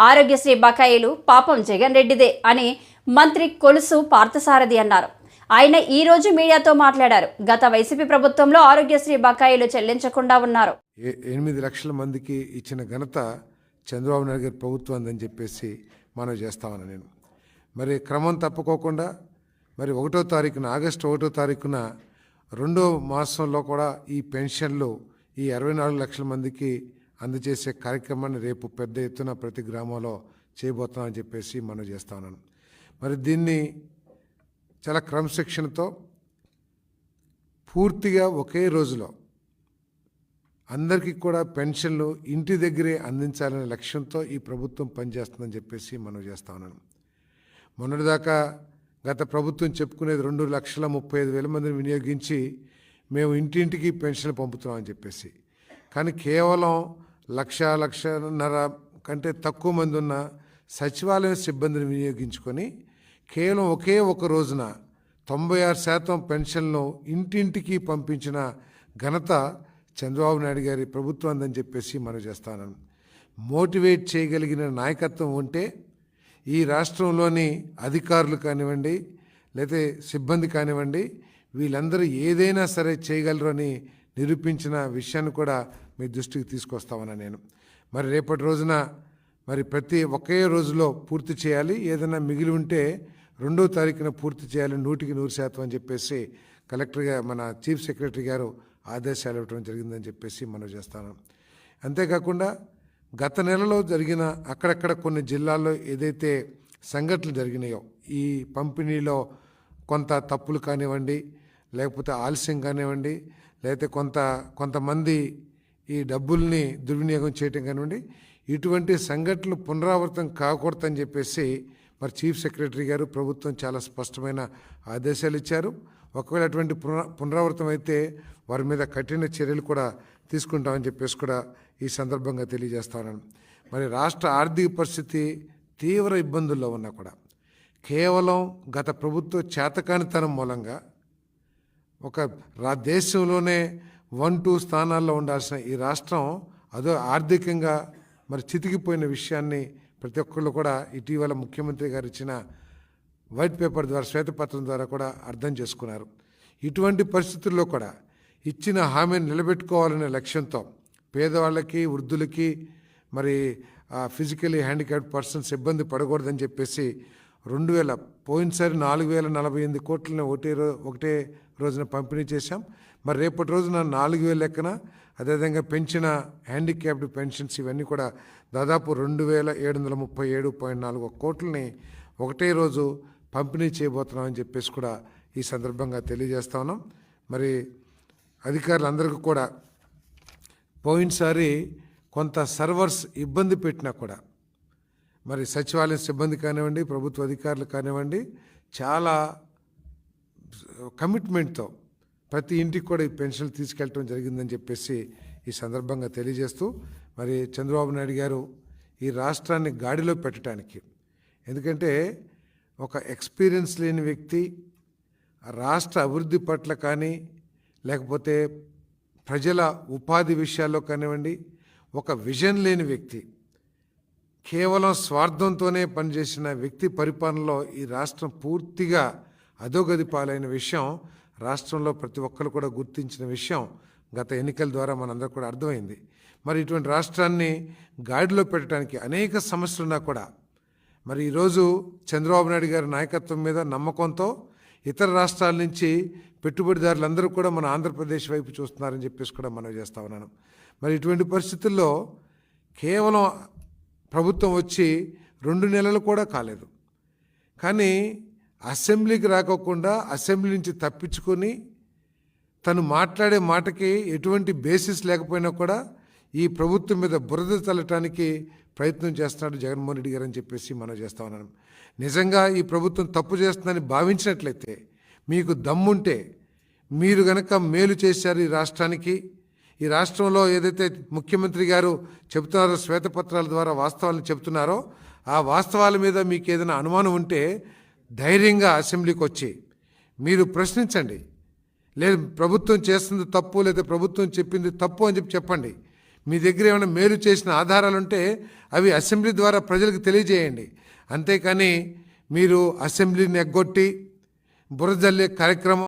ఆరోగ్యశ్రీ బకాయిలు పాపం జగన్ రెడ్డిదే అని మంత్రి కొలుసు పార్థసారథి అన్నారు. ఆయన ఈ రోజు మీడియాతో మాట్లాడారు. గత వైసీపీ ప్రభుత్వంలో ఆరోగ్యశ్రీ బకాయిలు చెల్లించకుండా ఉన్నారు. ఎనిమిది లక్షల మందికి ఇచ్చిన ఘనత చంద్రబాబు నాయుడు గారి ప్రభుత్వం అని చెప్పేసి మనం చేస్తామని నేను. మరి క్రమం తప్పుకోకుండా మరి ఒకటో తారీఖున ఆగస్టు ఒకటో తారీఖున రెండో మాసంలో కూడా ఈ పెన్షన్లు ఈ అరవై నాలుగు లక్షల మందికి అందజేసే కార్యక్రమాన్ని రేపు పెద్ద ఎత్తున ప్రతి గ్రామంలో చేయబోతున్నామని చెప్పేసి మనం చేస్తున్నాను మరి దీన్ని చాలా క్రమశిక్షణతో పూర్తిగా ఒకే రోజులో అందరికీ కూడా పెన్షన్లు ఇంటి దగ్గరే అందించాలనే లక్ష్యంతో ఈ ప్రభుత్వం పనిచేస్తుందని చెప్పేసి మనం చేస్తా ఉన్నాను. మొన్నటిదాకా గత ప్రభుత్వం చెప్పుకునేది రెండు లక్షల ముప్పై ఐదు వేల మందిని వినియోగించి మేము ఇంటింటికి పెన్షన్లు పంపుతున్నామని చెప్పేసి. కానీ కేవలం లక్ష లక్షన్నర కంటే తక్కువ మంది ఉన్న సచివాలయ సిబ్బందిని వినియోగించుకొని కేవలం ఒకే ఒక రోజున తొంభై ఆరు శాతం పెన్షన్లను ఇంటింటికి పంపించిన ఘనత చంద్రబాబు నాయుడు గారి ప్రభుత్వం అందని చెప్పేసి మనం చేస్తాను. మోటివేట్ చేయగలిగిన నాయకత్వం ఉంటే ఈ రాష్ట్రంలోని అధికారులు కానివ్వండి లేతే సిబ్బంది కానివ్వండి వీళ్ళందరూ ఏదైనా సరే చేయగలరు అని నిరూపించిన విషయాన్ని కూడా మీ దృష్టికి తీసుకొస్తామని నేను. మరి రేపటి రోజున మరి ప్రతి ఒకే రోజులో పూర్తి చేయాలి. ఏదైనా మిగిలి ఉంటే రెండో తారీఖున పూర్తి చేయాలి. నూటికి నూరు శాతం అని చెప్పేసి కలెక్టర్గా మన చీఫ్ సెక్రటరీ గారు ఆదేశాలు ఇవ్వడం జరిగిందని చెప్పేసి మనం చేస్తాను. అంతేకాకుండా గత నెలలో జరిగిన అక్కడక్కడ కొన్ని జిల్లాల్లో ఏదైతే సంఘటనలు జరిగినాయో ఈ పంపిణీలో కొంత తప్పులు కానివ్వండి లేకపోతే ఆలస్యం కానివ్వండి లేకపోతే కొంత కొంతమంది ఈ డబ్బుల్ని దుర్వినియోగం చేయటం కానివ్వండి ఇటువంటి సంఘటనలు పునరావృతం కాకూడదని చెప్పేసి మరి చీఫ్ సెక్రటరీ గారు ప్రభుత్వం చాలా స్పష్టమైన ఆదేశాలు ఇచ్చారు. ఒకవేళ అటువంటి పునరావృతం అయితే వారి మీద కఠిన చర్యలు కూడా తీసుకుంటామని చెప్పేసి కూడా ఈ సందర్భంగా తెలియజేస్తాను మరి రాష్ట్ర ఆర్థిక పరిస్థితి తీవ్ర ఇబ్బందుల్లో ఉన్నా కూడా కేవలం గత ప్రభుత్వ చేతకానితనం మూలంగా ఒక రా దేశంలోనే వన్ టూ స్థానాల్లో ఉండాల్సిన ఈ రాష్ట్రం అదో ఆర్థికంగా మరి చితికిపోయిన విషయాన్ని ప్రతి ఒక్కళ్ళు కూడా ఇటీవల ముఖ్యమంత్రి గారు ఇచ్చిన వైట్ పేపర్ ద్వారా శ్వేతపత్రం ద్వారా కూడా అర్థం చేసుకున్నారు. ఇటువంటి పరిస్థితుల్లో కూడా ఇచ్చిన హామీని నిలబెట్టుకోవాలనే లక్ష్యంతో పేదవాళ్ళకి వృద్ధులకి మరి ఫిజికలీ హ్యాండిక్యాప్డ్ పర్సన్స్ ఇబ్బంది పడకూడదని చెప్పేసి రెండు వేల పోయినసారి నాలుగు వేల నలభై ఎనిమిది కోట్లని ఒకటే రో ఒకటే రోజున పంపిణీ చేశాం. మరి రేపటి రోజున నాలుగు వేల లెక్కన అదేవిధంగా పెంచిన హ్యాండిక్యాప్డ్ పెన్షన్స్ ఇవన్నీ కూడా దాదాపు రెండు వేల ఏడు వందల ముప్పై ఏడు పాయింట్ నాలుగు కోట్లని ఒకటే రోజు పంపిణీ చేయబోతున్నామని చెప్పేసి కూడా ఈ సందర్భంగా తెలియజేస్తా ఉన్నాం. మరి అధికారులందరికీ కూడా పోయినసారి కొంత సర్వర్స్ ఇబ్బంది పెట్టినా కూడా మరి సచివాలయం సిబ్బంది కానివ్వండి ప్రభుత్వ అధికారులు కానివ్వండి చాలా కమిట్మెంట్తో ప్రతి ఇంటికి కూడా ఈ పెన్షన్లు తీసుకెళ్ళటం జరిగిందని చెప్పేసి ఈ సందర్భంగా తెలియజేస్తూ మరి చంద్రబాబు నాయుడు గారు ఈ రాష్ట్రాన్ని గాడిలో పెట్టడానికి. ఎందుకంటే ఒక ఎక్స్పీరియన్స్ లేని వ్యక్తి రాష్ట్ర అభివృద్ధి పట్ల కానీ లేకపోతే ప్రజల ఉపాధి విషయాల్లో కానివ్వండి ఒక విజన్ లేని వ్యక్తి కేవలం స్వార్థంతోనే పనిచేసిన వ్యక్తి పరిపాలనలో ఈ రాష్ట్రం పూర్తిగా అధోగతి పాలైన విషయం రాష్ట్రంలో ప్రతి ఒక్కరు కూడా గుర్తించిన విషయం గత ఎన్నికల ద్వారా మనందరూ కూడా అర్థమైంది. మరి ఇటువంటి రాష్ట్రాన్ని గాడిలో పెట్టడానికి అనేక సమస్యలున్నా కూడా మరి ఈరోజు చంద్రబాబు నాయుడు గారి నాయకత్వం మీద నమ్మకంతో ఇతర రాష్ట్రాల నుంచి పెట్టుబడిదారులందరూ కూడా మన ఆంధ్రప్రదేశ్ వైపు చూస్తున్నారని చెప్పేసి కూడా మనం చేస్తా ఉన్నాను. మరి ఇటువంటి పరిస్థితుల్లో కేవలం ప్రభుత్వం వచ్చి రెండు నెలలు కూడా కాలేదు. కానీ అసెంబ్లీకి రాకోకుండా అసెంబ్లీ నుంచి తప్పించుకొని తను మాట్లాడే మాటకి ఎటువంటి బేసిస్ లేకపోయినా కూడా ఈ ప్రభుత్వం మీద బురద చల్లటానికి ప్రయత్నం చేస్తున్నాడు జగన్మోహన్ రెడ్డి గారు అని చెప్పేసి మనం చేస్తా ఉన్నాను నిజంగా ఈ ప్రభుత్వం తప్పు చేస్తుందని భావించినట్లయితే మీకు దమ్ముంటే మీరు గనక మేలు చేశారు ఈ రాష్ట్రానికి ఈ రాష్ట్రంలో ఏదైతే ముఖ్యమంత్రి గారు చెబుతున్నారో శ్వేతపత్రాల ద్వారా వాస్తవాలను చెబుతున్నారో ఆ వాస్తవాల మీద మీకు ఏదైనా అనుమానం ఉంటే ధైర్యంగా అసెంబ్లీకి వచ్చి మీరు ప్రశ్నించండి. లేదు ప్రభుత్వం చేస్తుంది తప్పు లేదా ప్రభుత్వం చెప్పింది తప్పు అని చెప్పి చెప్పండి. మీ దగ్గర ఏమైనా మేలు చేసిన ఆధారాలు ఉంటే అవి అసెంబ్లీ ద్వారా ప్రజలకు తెలియజేయండి. అంతేకాని మీరు అసెంబ్లీని ఎగ్గొట్టి బురజల్లే కార్యక్రమం